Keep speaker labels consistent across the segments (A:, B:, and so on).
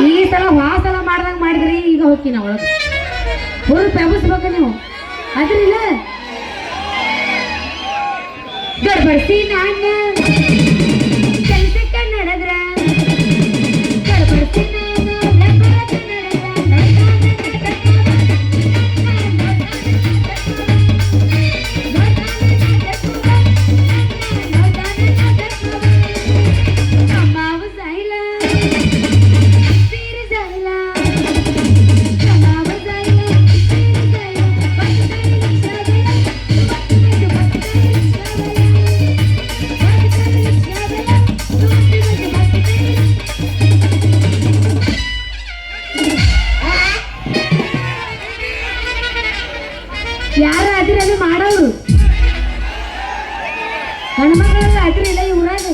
A: ಈ ಸಲ ವಾಸಲ ಮಾಡ್ದಂಗೆ ಮಾಡಿದ್ರಿ ಈಗ ಹೋಗ್ತೀನಿ ಒಳಗೆ. ಫುಲ್ ತಗಸ್ಬೇಕು ನೀವು. ಅದ್ರಿಲ್ಲ. ಗಡ್ಬಡಿಸಿ ನಾನು ಗಂಡ್ಮಕ್ಳೆಲ್ಲ ಇಲ್ಲ ಈ ಊರಾಗ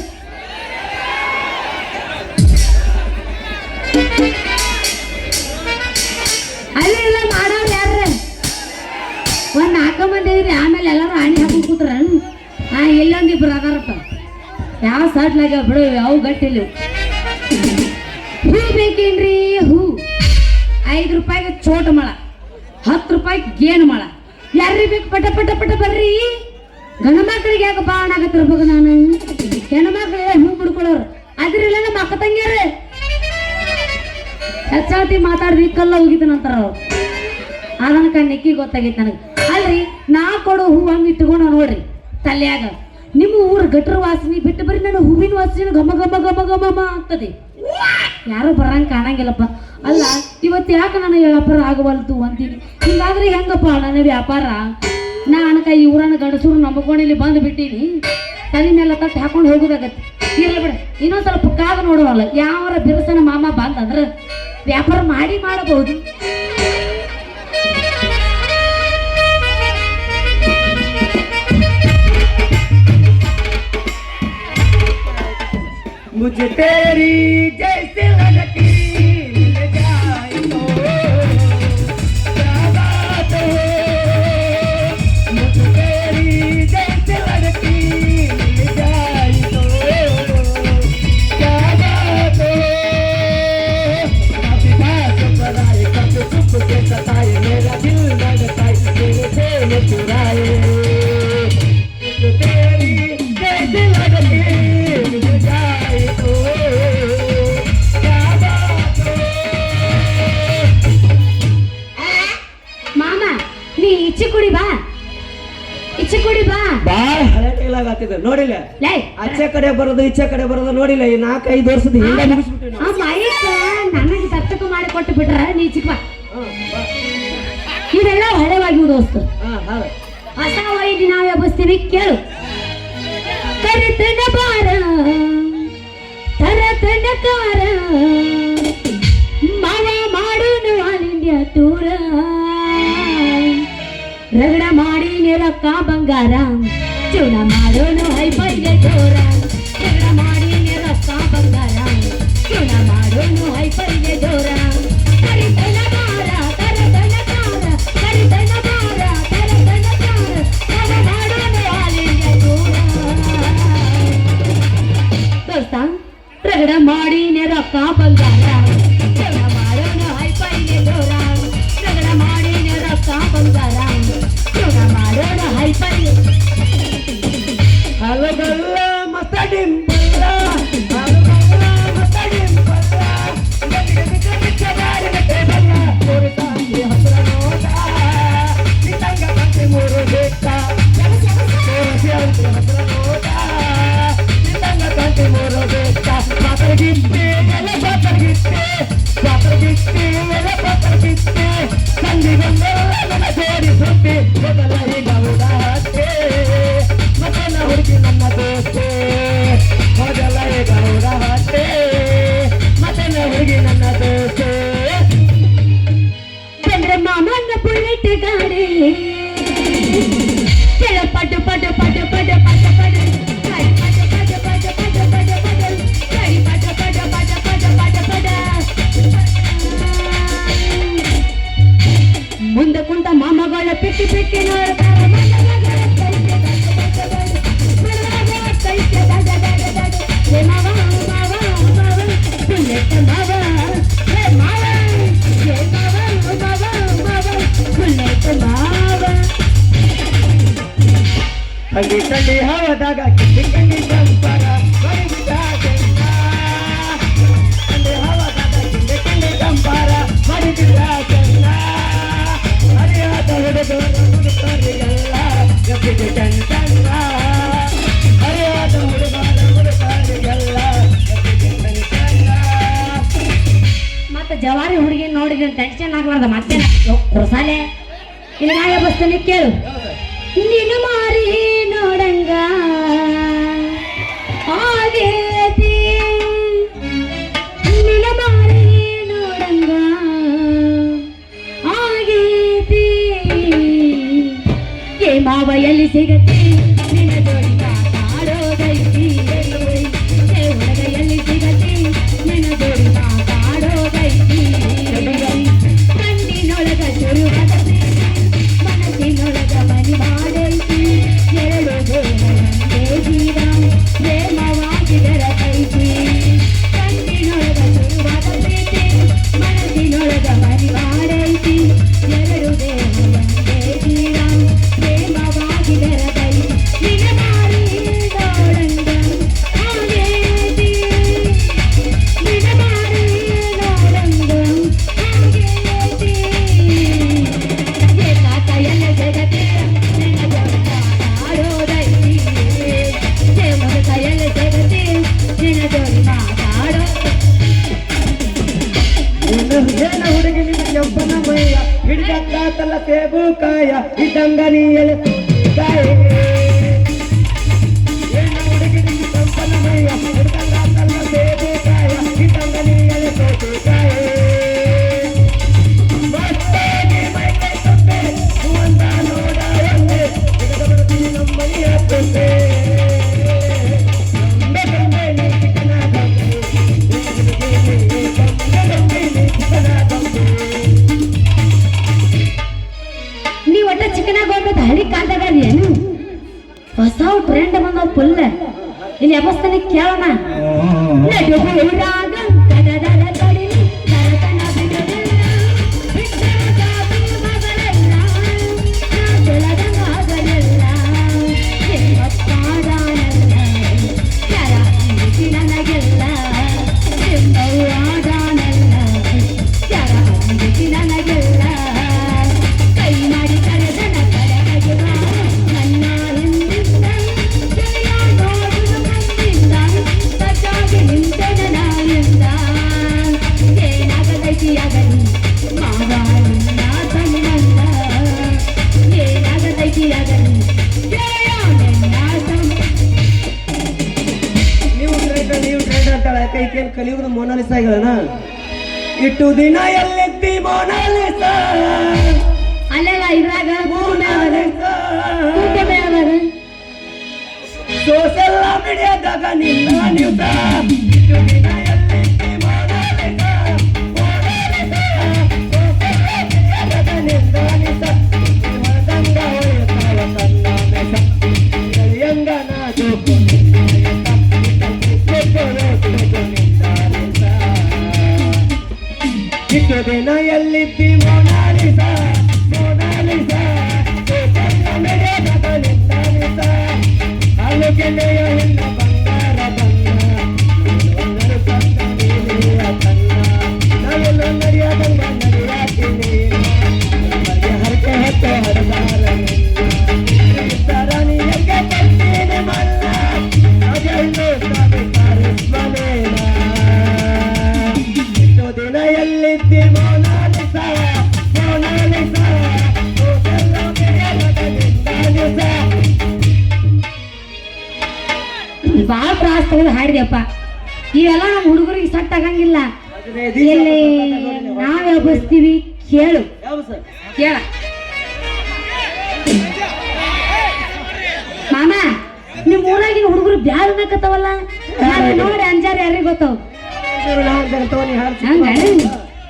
A: ಅಲ್ಲಿ ಇಲ್ಲ ಮಾಡೋರು ಯಾರ ಒಂದ್ ನಾಲ್ಕು ಮಂದಿ ಇದ್ರಿ, ಆಮೇಲೆ ಎಲ್ಲರೂ ಆಣಿ ಹಾಕೊಂಡ್ ಕೂತ್ರ ಹಾ ಇಲ್ಲೊಂದಿಬ್ರು ಅದಾರಪ್ಪ. ಯಾವ ಸಟ್ಲಾಗ್ಯಾವ ಬಿಡು ಯಾವ ಗಟ್ಟಿಲ್ಲ ಹೂ ಬೇಕೇನ್ರಿ? ಹೂ. ಐದು ರೂಪಾಯಿಗೆ ಚೋಟ ಮಳ, ಹತ್ತು ರೂಪಾಯಿ ಗೇನ್ ಮಳ. ಯಾರ್ರಿ ಬೇಕು? ಪಟ ಪಟ ಪಟ ಬರ್ರಿ. ಗಂಡ ಮಕ್ಕಳಿಗೆ ಯಾಕೆ ಬಾಣ ಆಗತ್ತಿರ್ಬೇಕು ನಾನು? ಹೆಣ್ಣು ಮಕ್ಕಳು ಹೂ ಬಿಡ್ಕೊಳ್ಳೋರು ಅದ್ರಿಲ್ಲ ನಮ್ಮ ಅಕ್ಕ ತಂಗಿಯರ. ಹೆಚ್ಚಾತಿ ಮಾತಾಡ್ರಿ, ಕಲ್ಲ ಹೋಗಿದ್ದನಂತಾರ ಅವ್ರು. ಅದನ್ನ ಕಣ್ಣಿಕ್ಕಿ ಗೊತ್ತಾಗೈತೆ ನನಗೆ. ಅಲ್ರಿ, ನಾ ಕೊಡೋ ಹೂ ಹಂಗೆ ಇಟ್ಕೊಂಡು ನೋಡ್ರಿ, ತಲ್ಯಾಗ. ನಿಮ್ಮ ಊರ ಗಟ್ರ ವಾಸನೆ ಬಿಟ್ಟು ಬರೀ ನನ್ನ ಹೂವಿನ ವಾಸನೆ ಘಮ ಘಮ ಘಮ ಘಮ ಆಗ್ತದೆ. ಯಾರು ಬರಂಗ್ ಕಾಣಂಗಿಲ್ಲಪ್ಪ. ಅಲ್ಲ, ಇವತ್ತು ಯಾಕೆ ನನಗೆ ವ್ಯಾಪಾರ ಆಗವಲ್ತು ಅಂತೀನಿ? ಹಿಂಗಾದ್ರೆ ಹೆಂಗಪ್ಪ ನನ್ನ ವ್ಯಾಪಾರ? ನಾ ಅನಕ ಈ ಊರನ್ನ ಗಂಡಸರು ನಂಬ್ಕೊಂಡು ಇಲ್ಲಿ ಬಂದು ಬಿಟ್ಟೀನಿ ತಲೆ ಮೇಲೆ ತಟ್ಟು ಹಾಕೊಂಡು ಹೋಗೋದಾಗತ್ತೆ ಇರ್ಲಿ ಬಿಡ ಇನ್ನೊಂದ್ ಸ್ವಲ್ಪ ಕಾದು ನೋಡುವಲ್ಲ ಯಾವರ ಬಿರುಸನ ಮಾಮ ಬಂದಂದ್ರೆ ವ್ಯಾಪಾರ ಮಾಡಿ ಮಾಡಬಹುದು
B: मुझे तेरी जैसे लगती
A: ಕುಡಿ ಬಾ. ಇಚ್ಚಿ ಕುಡಿ ಬಾ.
B: ಬಾಳ ಹಳೆ ಆಗ್ತಿದೆ ನೋಡಿಲ್ಲ.
A: ಲೇ.
B: ಅಚ್ಚೆ ಕಡೆ ಬರೋದು ಇಚ್ಛೆ ಕಡೆ ಬರೋದು ನೋಡಿಲ್ಲ. ಈ ನಾಲ್ಕೈದು ವರ್ಷದ ಹಿಂದೆ ಮುಗಿಸ್ಬಿಟ್ಟಿವಿ ನಾವು
A: ಆ ಮೈಕ್ ನನಗೆ ದತ್ತಕ ಮಾಡಿ ಕೊಟ್ಟು ಬಿಟ್ರ ನೀ ಚಿಕ್ಕ. ಇವೆಲ್ಲ ಹಳೆವಾಗಿ ದೋಸ್ತು. ಹೊಸ ವೈದ್ಯ ನಾವು ಎಬ್ಬಿಸ್ತೀವಿ ಕೇಳು. ಕರೆತನ ಬಾರ ತರತನ ಕಾರ. ಮಾವ ಮಾಡೋನು ಆಲ್ ಇಂಡಿಯಾ ಟೂರ ರಗಡ ಮಾಡಿ ರೊಕ್ಕ ಬಂಗಾರ ಚೂನ ಮಾಡೋನು ಹೈಫೈಗೆ ಜೋರ ರಗಡ ಮಾಡಿ ರೊಕ್ಕ ಬಂಗಾರ ಚೂನ ಮಾಡೋನು ಹೈಫೈಗೆ ಜೋರ ಕರಿತನ ಬಾರ ತರತನ ಕಾರ ಕರಿತನ ಬಾರ ತರತನ ಕಾರ ಮಾವ ಮಾಡೋನು ಆಲ್ ಇಂಡಿಯಾ ಟೂರ ದೋಸ್ತ ರಗಡ ಮಾಡಿ ರೊಕ್ಕ ಬಂಗಾರ
B: ಹವದಾಗ ಜಂಪರ ಹವದಾಗ ಜಂಪರ ಹರಿಯಾದ ಹರಿಯಾದ ಹುಡುಗರಿಗೆಲ್ಲ
A: ಮತ್ತೆ ಜವಾರಿ ಹುಡುಗಿ ನೋಡಿದ್ರೆ ಟೆನ್ಷನ್ ಆಗ್ಬಾರ್ದ ಮತ್ತೆ ಕುರ್ಸಾಲೆ. ಇಲ್ಲಿ ನಾ ಬಸ್ತೇನೆ ಕೇಳು. ನಿನ್ನ ಮಾರಿ ಏ ಮಾವ ಎಲ್ಲಿ ಸಿಗತಿ ನಿನ್ನ ಜೋಡಿ
B: ಹಿಡಿದತ್ತಾತಲ್ಲ ಸೇಬು ಕಾಯ ಇದ್ದಂಗ ನೀ ಎಳೆ ಕಾಯ
A: ಇಲ್ಲಿ ಅಬಸ್ತಾನೆ ಕೇಳೋಣ
B: ಮೊನಾಲಿಸ ಹೇಳೋಣ ಇಟ್ಟು ದಿನ ಎಲ್ಲಿದ್ದಿ ಮೊನಾಲಿಸ.
A: ಅಲ್ಲೆಲ್ಲ ಇದ್ರಾಗ
B: ಸೋಸೆಲ್ಲ ಬಿಡಿಯದಾಗ ನಿನ್ನ ನಿಂತ ಇಟ್ಟು ದಿನ ಎಲ್ಲಿದ್ದಿ ಮೊನಾಲಿಸ ಮೊನಾಲಿಸ ಸೋಸೆಲ್ಲ ಮಿಡಿಯದಾಗ ನಿನ್ನ ನಿಂತ ಹೊರದಂಗ ಹೊಯ್ತಾವ ತನ್ನ ಮೆಸ ಕಲಿಯಂಗ ನಾ ಜೋಕು
A: ಭಾಳ ತ್ರಾಸ ತೆಗೆದು ಹಾಡಿದೆಪ್ಪ ಇವೆಲ್ಲ ನಮ್ಮ ಹುಡುಗರಿಗೆ ಸಟ್ ಆಗಂಗಿಲ್ಲ. ಎಲ್ಲಿ ನಾವ್ ಎಬ್ಬಿಸ್ತೀವಿ ಕೇಳು. ಕೇಳ. ಮಾಮ ನಿಮ್ ಊರಾಗಿನ ಹುಡುಗರು ಬ್ಯಾರ ಅನ್ನಕತ್ತವಲ್ಲ ನೋಡಿ ಅಂಜಾರ ಯಾರಿಗೆ ಗೊತ್ತವ್ ಹಂಗ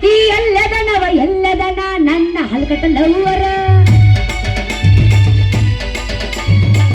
A: ಈ ಎಲ್ಲದನವ ಎಲ್ಲದನ ನನ್ನ ಹಲ್ಕಟ್ಟ ಲವ್ವರ